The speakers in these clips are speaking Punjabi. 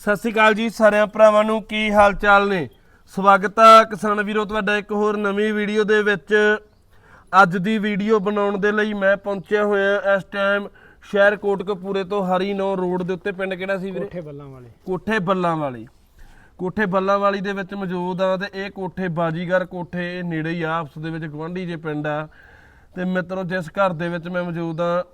ਸਤਿ ਸ਼੍ਰੀ ਅਕਾਲ ਜੀ ਸਾਰਿਆਂ ਭਰਾਵਾਂ ਨੂੰ ਕੀ ਹਾਲ ਚਾਲ ਨੇ? ਸਵਾਗਤ ਆ ਕਿਸਾਨ ਵੀਰੋ ਤੁਹਾਡਾ ਇੱਕ ਹੋਰ ਨਵੀਂ ਵੀਡੀਓ ਦੇ ਵਿੱਚ। ਅੱਜ ਦੀ ਵੀਡੀਓ ਬਣਾਉਣ ਦੇ ਲਈ ਮੈਂ ਪਹੁੰਚਿਆ ਹੋਇਆ ਇਸ ਟਾਈਮ ਸ਼ਹਿਰ ਕੋਟਕਪੂਰੇ ਤੋਂ ਹਰੀ ਨੌ ਰੋਡ ਦੇ ਉੱਤੇ ਪਿੰਡ ਕਿਹੜਾ ਸੀ ਵੀਰੇ? ਕੋਠੇ ਬੱਲਾਂ ਵਾਲੇ ਕੋਠੇ ਬੱਲਾਂ ਵਾਲੀ ਕੋਠੇ ਬੱਲਾਂ ਵਾਲੀ ਦੇ ਵਿੱਚ ਮੌਜੂਦ ਆ ਤੇ ਇਹ ਕੋਠੇ ਬਾਜੀਗਰ ਕੋਠੇ ਨੇੜੇ ਹੀ ਆ ਆਪਸ ਦੇ ਵਿੱਚ ਗਵਾਂਢੀ ਜੇ ਪਿੰਡ ਆ। ਤੇ ਮਿੱਤਰੋ ਜਿਸ ਘਰ ਦੇ ਵਿੱਚ ਮੈਂ ਮੌਜੂਦ ਆ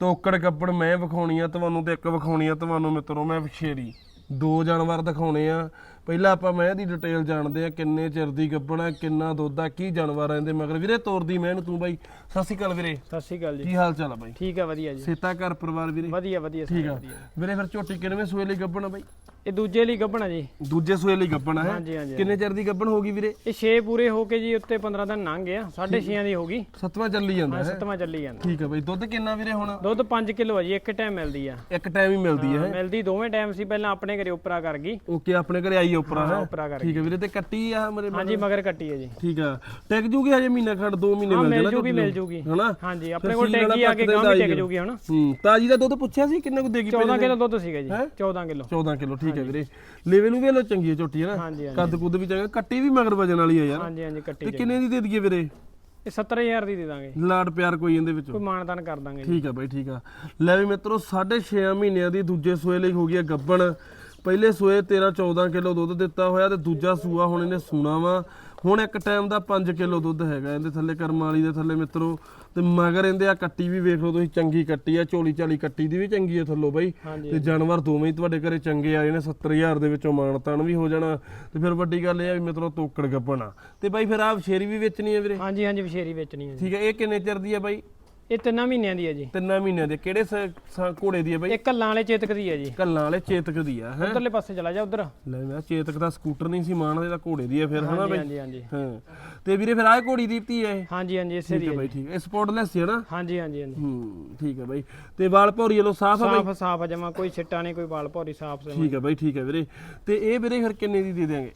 ਤੋਕੜ ਕੱਪੜ ਮੈਂ ਵਿਖਾਉਣੀ ਆ ਤੁਹਾਨੂੰ ਤੇ ਇੱਕ ਵਿਖਾਉਣੀ ਆ ਤੁਹਾਨੂੰ ਮਿੱਤਰੋ ਮੈਂ ਵਿਸ਼ੇਰੀ ਦੋ ਜਾਨਵਰ ਦਿਖਾਉਣੇ ਆ। ਪਹਿਲਾਂ ਆਪਾਂ ਮੈਂ ਦੀ ਡਿਟੇਲ ਜਾਣਦੇ ਆ ਕਿੰਨੇ ਚਿਰ ਦੀ ਗੱਭਣ ਆ ਕਿੰਨਾ ਦੁੱਧ ਆ ਕੀ ਜਾਨਵਰ ਆ ਇਹਦੇ ਮਗਰ। ਵੀਰੇ ਤੋਰਦੀ ਮੈਂ ਇਹਨੂੰ ਤੂੰ ਬਾਈ। ਸਤਿ ਸ਼੍ਰੀ ਅਕਾਲ ਵੀਰੇ। ਸਤਿ ਸ਼੍ਰੀ ਅਕਾਲ ਜੀ। ਕੀ ਹਾਲ ਚਾਲ ਆ ਬਾਈ? ਠੀਕ ਆ ਵਧੀਆ ਜੀ। ਸੇਤਾ ਘਰ ਪਰਿਵਾਰ ਵੀਰੇ? ਵਧੀਆ ਵਧੀਆ ਠੀਕ ਆ। ਵੀਰੇ ਫਿਰ ਝੋਟੀ ਕਿੰਨਵੇਂ ਸੂਏ ਲਈ ਗੱਭਣ ਆ ਬਾਈ? ਇਹ ਦੂਜੇ ਲਈ ਗੱਭਣਾ ਜੀ। ਦੂਜੇ ਸੂਏ ਲਈ ਗੱਭਣ ਹੈ? ਹਾਂਜੀ ਹਾਂਜੀ ਕਿੰਨੇ ਚਿਰ ਦੀ ਗੱਭਣ ਹੋ ਗਈ ਵੀਰੇ? ਇਹ 6 ਪੂਰੇ ਹੋ ਕੇ ਜੀ ਉੱਤੇ 15 ਦਿਨ ਲੰਘ ਗਿਆ 6.5 ਦੀ ਹੋ ਗਈ। ਸੱਤਵਾਂ ਚੱਲੀ ਜਾਂਦਾ ਹਾਂ ਸੱਤਵਾਂ ਚੱਲੀ ਜਾਂਦਾ। ਠੀਕ ਹੈ ਬਾਈ ਦੁੱਧ ਕਿੰਨਾ ਵੀਰੇ ਹੁਣ? ਦੁੱਧ 5 ਕਿਲੋ ਆ ਜੀ ਇੱਕ ਟਾਈਮ ਮਿਲਦੀ ਆ। ਇੱਕ ਟਾਈਮ ਹੀ ਮਿਲਦੀ ਹੈ ਮਿਲਦੀ ਦੋਵੇਂ ਟਾਈਮ ਸੀ ਪਹਿਲਾਂ ਆਪਣੇ ਘਰੇ ਉਪਰਾ ਕਰ ਗਈ। ਓਕੇ ਆਪਣੇ ਘਰੇ ਆਈ ਉਪਰਾ ਹੈ ਉਪਰਾ ਕਰ ਠੀਕ ਹੈ ਵੀਰੇ ਤੇ ਕੱਟੀ ਆ ਮੇਰੇ ਹਾਂਜੀ ਮਗਰ? ਕੱਟੀ ਹੈ ਜੀ। ਠੀਕ ਆ। ਟਿਕ ਜੂਗੀ ਹਜੇ ਮਹੀਨਾ ਖੰਡ 2 ਮਹੀਨੇ ਹਾਂ ਮਿਲ ਮਿਲ ਜਾਣਾ ਜੂਗੀ ਮਿਲ। ਜੂਗੀ। ਹਨਾ? ਹਾਂਜੀ ਆਪਣੇ ਕੋਲ ਸੀਲ ਵਾਲਾ ਟੈਗੀ ਆ ਕੇ ਗਾਂ ਵੀ ਟਿਕ ਜੂਗੀ ਹੁਣ ਹੂੰ ਤਾਜੀ ਦਾ ਦੁੱਧ ਪੁੱਛਿਆ ਸੀ ਕਿੰਨਾ ਕੁ ਦੇਗੀ 14 ਕਿਲੋ ਦੁੱਧ ਸੀਗਾ ਜੀ 14 ਕਿਲੋ। 14 ਕਿਲੋ ਠੀਕ ਹੈ ਵੀਰੇ। ਲੈਵਲ ਨੂੰ ਵੀ ਲੋ ਚੰਗੀ ਹੈ ਝੋਟੀ ਹੈ ਨਾ। ਹਾਂਜੀ ਹਾਂਜੀ। ਕੱਦ ਕੁੱਦ ਵੀ ਚੰਗਾ ਕੱਟੀ ਵੀ ਮਗਰ ਵਜਨ ਵਾਲੀ ਹੈ ਯਾਰ। ਹਾਂਜੀ ਹਾਂਜੀ ਕੱਟੀ ਤੇ ਜੀ ਕਿੰਨੇ ਦੀ ਦੇ ਦਈਏ ਵੀਰੇ? ਇਹ 70000 ਦੀ ਦੇ ਦਾਂਗੇ। ਲਾਡ ਪਿਆਰ ਕੋਈ ਇਹਦੇ ਵਿੱਚੋਂ? ਕੋਈ ਮਾਨਦਾਨ ਕਰ ਦਾਂਗੇ ਜੀ। ਠੀਕ ਆ ਬਾਈ ਠੀਕ ਆ। ਲੈ ਵੀ ਮਿੱਤਰੋ 6.5 ਮਹੀਨਿਆਂ ਦੀ ਦੂਜੇ ਸੂਏ ਲਈ ਹੋ ਗਈ ਹੈ ਗੱਬਣ। ਪਹਿਲੇ ਸੂਏ 13 14 ਕਿਲੋ ਦੁੱਧ ਦਿੱਤਾ ਹੋਇਆ ਤੇ ਦੂਜਾ ਸੂਆ ਹੁਣ ਇਹਨੇ ਸੂਣਾ ਵਾ। ਹੁਣ ਇੱਕ ਟਾਈਮ ਦਾ 5 ਕਿਲੋ ਦੁੱਧ ਹੈਗਾ ਇਹਦੇ ਥੱਲੇ ਕਰਮ ਵਾਲੀ ਦੇ ਥੱਲੇ ਮਿੱਤਰੋ ਤੇ ਮਗਰ ਇਹਦੇ ਆ ਕੱਟੀ ਵੀ ਵੇਖ ਲਓ ਤੁਸੀਂ ਚੰਗੀ ਕੱਟੀ ਆ ਝੋਲੀ ਝਾਲੀ ਕੱਟੀ ਦੀ ਵੀ ਚੰਗੀ ਆ ਥੱਲੋਂ ਬਾਈ। ਤੇ ਜਾਨਵਰ ਦੋਵੇਂ ਹੀ ਤੁਹਾਡੇ ਘਰੇ ਚੰਗੇ ਆਏ ਨੇ 70000 ਦੇ ਵਿੱਚੋਂ ਮਾਨਤਾਨ ਵੀ ਹੋ ਜਾਣਾ। ਤੇ ਫਿਰ ਵੱਡੀ ਗੱਲ ਇਹ ਆ ਵੀ ਮਿੱਤਰੋ ਤੋਕੜ ਗੱਬਣ ਆ ਤੇ ਬਾਈ ਫਿਰ ਆਪ ਸ਼ੇਰੀ ਵੀ ਵੇਚਣੀ ਆ ਵੀਰੇ? ਹਾਂਜੀ ਹਾਂਜੀ ਵਿਸ਼ੇਰੀ ਵੇਚਣੀ ਹੈ ਠੀਕ ਹੈ ਇਹ ਕਿੰਨੇ ਚਿਰ ਦੀ ਆ ਬਾਈ? ਇਹ ਤਿੰਨਾਂ ਮਹੀਨਿਆਂ ਦੀ ਹੈ ਜੀ। ਤਿੰਨਾਂ ਮਹੀਨਿਆਂ ਦੇ। ਕਿਹੜੇ ਸ- ਸ- ਘੋੜੇ ਦੀ ਆ ਬਾਈ? ਇਹ ਕੱਲਾਂ ਵਾਲੇ ਚੇਤਕ ਦੀ ਹੈ ਜੀ। ਕੱਲਾਂ ਵਾਲੇ ਚੇਤਕ ਦੀ ਆ ਹੈ? ਉਧਰਲੇ ਪਾਸੇ ਚਲਾ ਜਾ ਉਧਰ। ਲੈ ਮੈਂ ਚੇਤਕ ਦਾ ਸਕੂਟਰ ਨਹੀਂ ਸੀ ਮਾਨ ਇਹਦਾ ਘੋੜੇ ਦੀ ਆ ਫਿਰ ਹਨਾ ਬਾਈ? ਹਾਂਜੀ ਹਾਂਜੀ। ਹਾਂ। ਤੇ ਵੀਰੇ ਫਿਰ ਆਹ ਘੋੜੀ ਦੀ ਧੀ ਆ ਇਹ? ਹਾਂਜੀ ਹਾਂਜੀ ਇਸੇ ਦੀ ਠੀਕ ਹੈ ਹੈ ਬਾਈ ਠੀਕ ਹੈ। ਸਪੋਰਟਲੈਸ ਹੈ ਨਾ ਹਾਂਜੀ ਹਾਂਜੀ ਹਾਂਜੀ। ਹੂੰ ਠੀਕ ਹੈ ਬਾਈ। ਤੇ ਵਾਲ ਭੌਰੀ ਵੱਲੋਂ ਸਾਫ਼ ਆ ਬਾਈ? ਸਾਫ਼ ਸਾਫ਼ ਜਮਾ ਕੋਈ ਛਿੱਟਾ ਨਹੀਂ ਕੋਈ ਵਾਲ ਭੌਰੀ ਸਾਫ਼ ਸੇ ਠੀਕ ਹੈ ਬਾਈ ਠੀਕ ਹੈ ਵੀਰੇ। ਤੇ ਇਹ ਵੀਰੇ ਫਿਰ ਕਿੰਨੇ ਦੀ ਦੇ ਦਿਆਂਗੇ?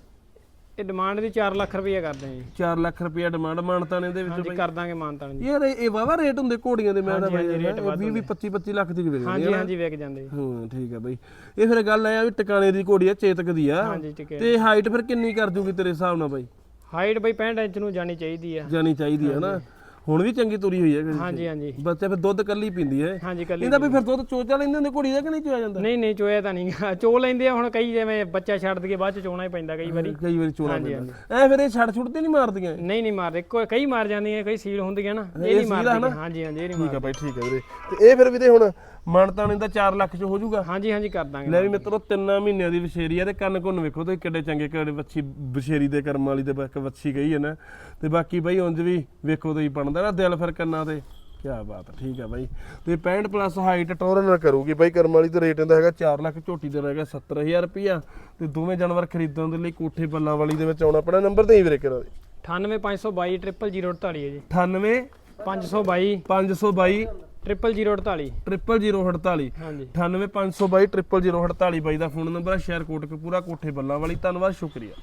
ਇਹ ਡਿਮਾਂਡ ਦੀ 4 ਲੱਖ ਰੁਪਏ ਕਰਦੇ ਆ ਜੀ। 4 ਲੱਖ ਰੁਪਏ ਡਿਮਾਂਡ ਮਾਨਤਾ ਨੇ ਇਹਦੇ ਵਿੱਚ ਹਾਂਜੀ ਕਰ ਦਾਂਗੇ ਮਾਨਤਾਨ ਜੀ। ਯਾਰ ਇਹ ਇਹ ਵਾਵਾ ਰੇਟ ਹੁੰਦੇ ਘੋੜੀਆਂ ਦੇ ਮੈਂ ਤਾਂ ਬਾਈ ਰੇਟ 20 20 25 25 ਲੱਖ ਦੀ ਵੇਚਦੇ ਹਾਂਜੀ ਹਾਂਜੀ ਵਿਕ ਜਾਂਦੇ ਜੀ। ਹਾਂ ਠੀਕ ਹੈ ਬਾਈ। ਇਹ ਫਿਰ ਗੱਲ ਆ ਵੀ ਟਿਕਾਣੇ ਦੀ ਘੋੜੀ ਆ ਚੇਤਕ ਦੀ ਆ। ਹਾਂਜੀ ਠੀਕ ਹੈ ਤੇ ਹਾਈਟ ਫਿਰ ਕਿੰਨੀ ਕਰ ਜੂਗੀ ਤੇਰੇ ਹਿਸਾਬ ਨਾਲ ਬਾਈ? ਹਾਈਟ ਬਈ 65 ਇੰਚ ਨੂੰ ਜਾਣੀ ਚਾਹੀਦੀ ਆ। ਜਾਣੀ ਚਾਹੀਦੀ ਹੈ ਨਾ। ਹੁਣ ਵੀ ਚੰਗੀ ਤੁਰੀ ਹੋਈ ਹੈ ਕਦੀ ਹਾਂਜੀ ਹਾਂਜੀ। ਬੱਚੇ ਫਿਰ ਦੁੱਧ ਕੱਲੀ ਪੀਂਦੀ ਹੈ। ਹਾਂਜੀ ਕੱਲੀ ਇਹਦਾ ਵੀ ਫਿਰ ਦੁੱਧ ਚੋਚਾ ਲੈਂਦੇ ਹੁੰਦੇ ਘੋੜੀ ਦਾ ਕਿ ਨਹੀਂ ਚੋਇਆ ਜਾਂਦਾ? ਨਹੀਂ ਨਹੀਂ ਚੋਇਆ ਤਾਂ ਨਹੀਂ। ਚੋ ਲੈਂਦੇ ਆ ਹੁਣ ਕਈ ਜਿਵੇਂ ਬੱਚਾ ਛੱਡ ਦਈਏ ਬਾਅਦ ਚ ਚੋਣਾ ਹੀ ਪੈਂਦਾ ਕਈ ਵਾਰੀ। ਕਈ ਵਾਰੀ ਹਾਂਜੀ, ਪੈਂਦਾ। ਐ ਫਿਰ ਇਹ ਛੱਡ ਛੁੱਟ ਤੇ ਨਹੀਂ ਮਾਰਦੀਆਂ? ਨਹੀਂ ਨਹੀਂ ਮਾਰਦੇ। ਕੋਈ ਕਈ ਮਾਰ ਜਾਂਦੀਆਂ ਕਈ ਸੀਲ ਹੁੰਦੀਆਂ ਨਾ। ਇਹ ਨਹੀਂ ਮਾਰਦੇ ਹਾਂਜੀ ਹਾਂਜੀ ਇਹ ਨਹੀਂ ਠੀਕ ਹੈ ਬਾਈ ਠੀਕ ਹੈ ਵੀਰੇ। ਤੇ ਇਹ ਫਿਰ ਵੀਰੇ ਹੁਣ ਮਨਤਾਣੇ ਦਾ 4 ਲੱਖ ਚ ਹੋ ਜਾਊਗਾ ਹਾਂਜੀ ਹਾਂਜੀ ਕਰ ਦਾਂਗੇ। ਲੈ ਵੀ ਮਿੱਤਰੋ ਤਿੰਨਾਂ ਮਹੀਨਿਆਂ ਦੀ ਵਿਸ਼ੇਰੀ ਆ ਤੇ ਕੰਨ ਕੁੰਨ ਵੇਖੋ ਤੁਸੀਂ ਕਿੱਡੇ ਚੰਗੇ ਕਿਹੜੇ ਵੱਛੀ ਵਿਸ਼ੇਰੀ ਦੇ ਕਰਮ ਵਾਲੀ ਦੇ ਵੱਛੀ ਗਈ ਹੈ ਨਾ। ਤੇ ਬਾਕੀ ਬਾਈ ਉਂਝ ਵੀ ਵੇਖੋ ਤੁਸੀਂ ਬਣਦਾ। ਨਾ ਦਿਲ ਫਿਰ ਕੰਨਾਂ ਤੇ। ਕੀ ਬਾਤ ਹੈ ਠੀਕ ਹੈ ਬਾਈ। ਤੇ 65 ਪਲੱਸ ਹਾਈਟ ਟੋਰਨ ਨਾਲ ਕਰੂਗੀ ਬਾਈ। ਕਰਮ ਵਾਲੀ ਦਾ ਰੇਟ ਇਹਦਾ ਹੈਗਾ 4 ਲੱਖ ਝੋਟੀ ਦਾ ਹੈਗਾ 70000 ਰੁਪਿਆ ਤੇ ਦੋਵੇਂ ਜਾਨਵਰ ਖਰੀਦਣ ਦੇ ਲਈ ਕੋਠੇ ਬੱਲਾਂ ਵਾਲੀ ਦੇ ਵਿੱਚ ਆਉਣਾ ਆਪਣਾ ਨੰਬਰ ਤੇ ਹੀ ਵੀਰੇ। ਕਰਾ ਦੇ 98522 00048 ਹੈ ਜੀ। 98 522 522 00048 00048 ਹਾਂਜੀ। 98522 00048 ਬਾਈ ਦਾ ਫੋਨ ਨੰਬਰ ਹੈ। ਸ਼ਹਿਰ ਕੋਟਕਪੂਰਾ ਕੋਠੇ ਬੱਲਾਂ ਵਾਲੀ। ਧੰਨਵਾਦ ਸ਼ੁਕਰੀਆ।